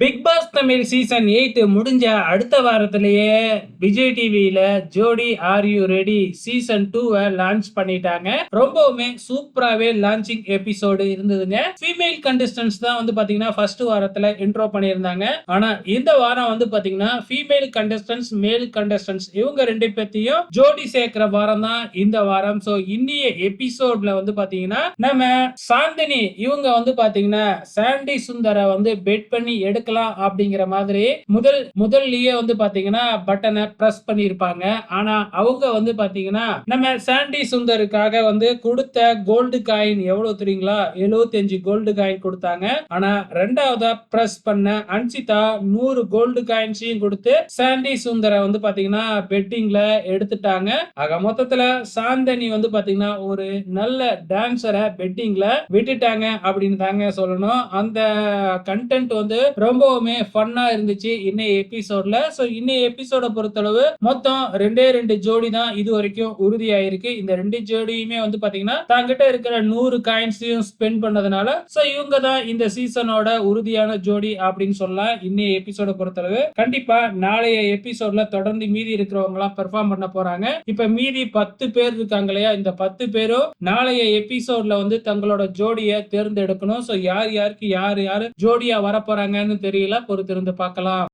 big Bigg Boss Tamil season eight முடிஞ்ச அடுத்த வாரத்திலேயே விஜய் டிவியில Jodi are you ready season டூவை லான்ச் பண்ணிட்டாங்க. ரொம்பவுமே சூப்பராகவே லான்ச்சிங் எபிசோடு இருந்ததுங்க. ஃபீமேல் கண்டஸ்டன்ஸ் தான் வந்து பாத்தீங்கன்னா ஃபர்ஸ்ட் வாரத்துல இன்ட்ரோ பண்ணியிருந்தாங்க. ஆனா இந்த வாரம் வந்து பாத்தீங்கன்னா ஃபீமேல் கண்டஸ்டன்ஸ் மேல் கண்டஸ்டன்ஸ் இவங்க ரெண்டு பேர்த்தையும் ஜோடி சேர்க்கிற வாரம் தான் இந்த வாரம். ஸோ இன்னிய எபிசோட்ல வந்து பாத்தீங்கன்னா நம்ம சாந்தினி இவங்க வந்து பாத்தீங்கன்னா சாண்டி சுந்தரை வந்து பெட் பண்ணி எடுக்கலாம் அப்படிங்கிற மாதிரி முதல் முதல்லயே வந்து பாத்தீங்கன்னா பட்டனை பிரஸ் பண்ணியிருப்பாங்க. ஆனா அவங்க வந்து பாத்தீங்கன்னா நம்ம சாண்டி சுந்தருக்காக வந்து கொடுத்த கோல்டு காயின் எவ்வளவு தெரியுங்களா? 75 கோல்டு காயின் கொடுத்தாங்க. ஆனா ரெண்டாவதா பிரஸ் பண்ண அன்சிதா நூறு கோல்டு காயின்ஸையும் கொடுத்து சாண்டி சுந்தரை வந்து பாத்தீங்கன்னா பெட்டிங்ல எடுத்துட்டாங்க. ஆக மொத்தத்துல சாந்தனி வந்து பாத்தீங்கன்னா ஒரு நல்ல டான்சரை பெட்டிங்ல விட்டுட்டாங்க அப்படின்னு தாங்க சொல்லணும். அந்த கண்டென்ட் வந்து ரொம்ப ரொம்பவுமே ஃபன்னாக இருந்துச்சு இன்னைய எபிசோட்ல ஸோ இன்னைய எபிசோட பொறுத்தளவு மொத்தம் ரெண்டே ரெண்டு ஜோடி தான் இது வரைக்கும் உறுதியாயிருக்கு. இந்த ரெண்டு ஜோடியுமே வந்து பாத்தீங்கன்னா தாங்கிட்ட இருக்கிற நூறு காயின்ஸையும் ஸ்பெண்ட் பண்ணதுனால ஸோ இவங்க தான் இந்த சீசனோட உறுதியான ஜோடி அப்படின்னு சொல்லலாம். இன்னைய எபிசோட பொறுத்தளவு கண்டிப்பா நாளைய எபிசோட்ல தொடர்ந்து மீதி இருக்கிறவங்க எல்லாம் பெர்ஃபார்ம் பண்ண போறாங்க. இப்ப மீதி பத்து பேர் இருக்காங்க இல்லையா? இந்த பத்து பேரும் நாளைய எபிசோட்ல வந்து தங்களோட ஜோடியை தேர்ந்தெடுக்கணும். ஸோ யார் யாருக்கு யார் யாரு ஜோடியா வர போறாங்கன்னு தெரியல. பொறுத்திருந்து பார்க்கலாம்.